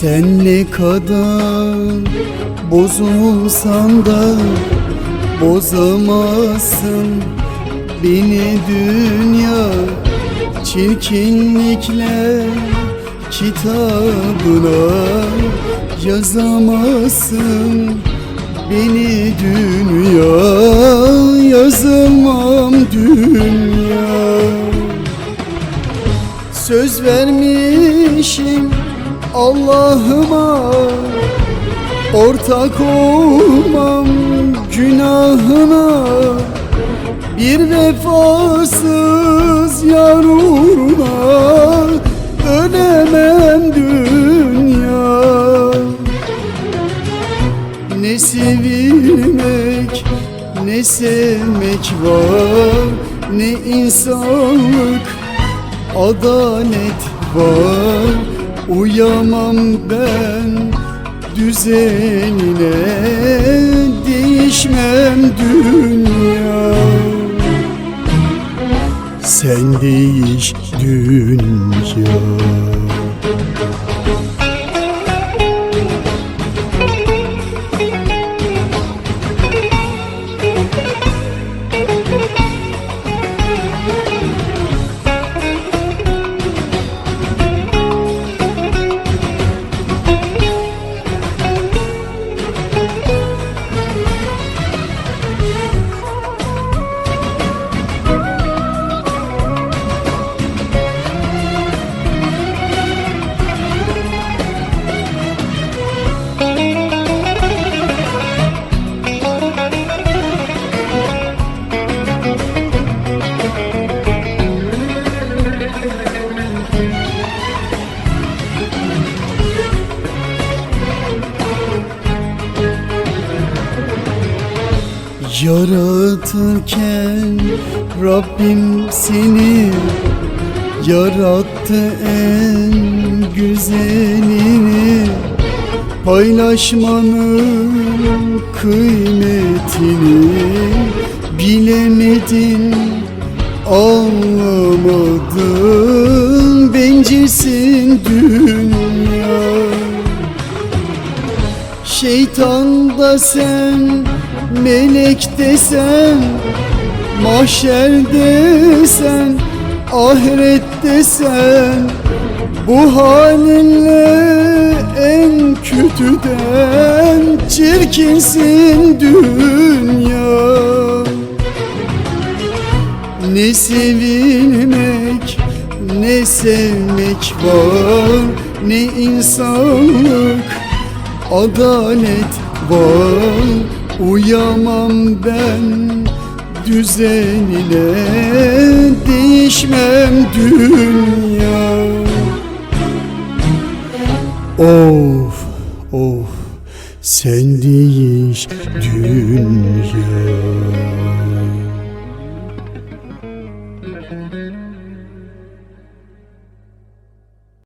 Sen ne kadar bozulsan da bozamazsın. Beni dünya çirkinlikler kitabına yazamazsın. Beni dünya yazamam dünya. Söz vermişim Allah'ıma Ortak olmam günahına Bir vefasız yar uğruna Ölemem dünya. Ne sevilmek ne sevmek var Ne insanlık adalet var Uyamam ben düzenine Değişmem dünya. Sen değiş dünya Yaratırken Rabbim seni Yarattı en güzelini. Paylaşmanın kıymetini Bilemedin Anlamadın. Bencilsin dünya. Şeytan da sen, melek de sen Mahşerde sen, ahirette sen Bu halinle en kötüden Çirkinsin dünya. Ne sevilmek ne sevmek var Ne insanlık adalet var Uyamam ben düzenine Değişmem dünya. Of of sen değiş dünya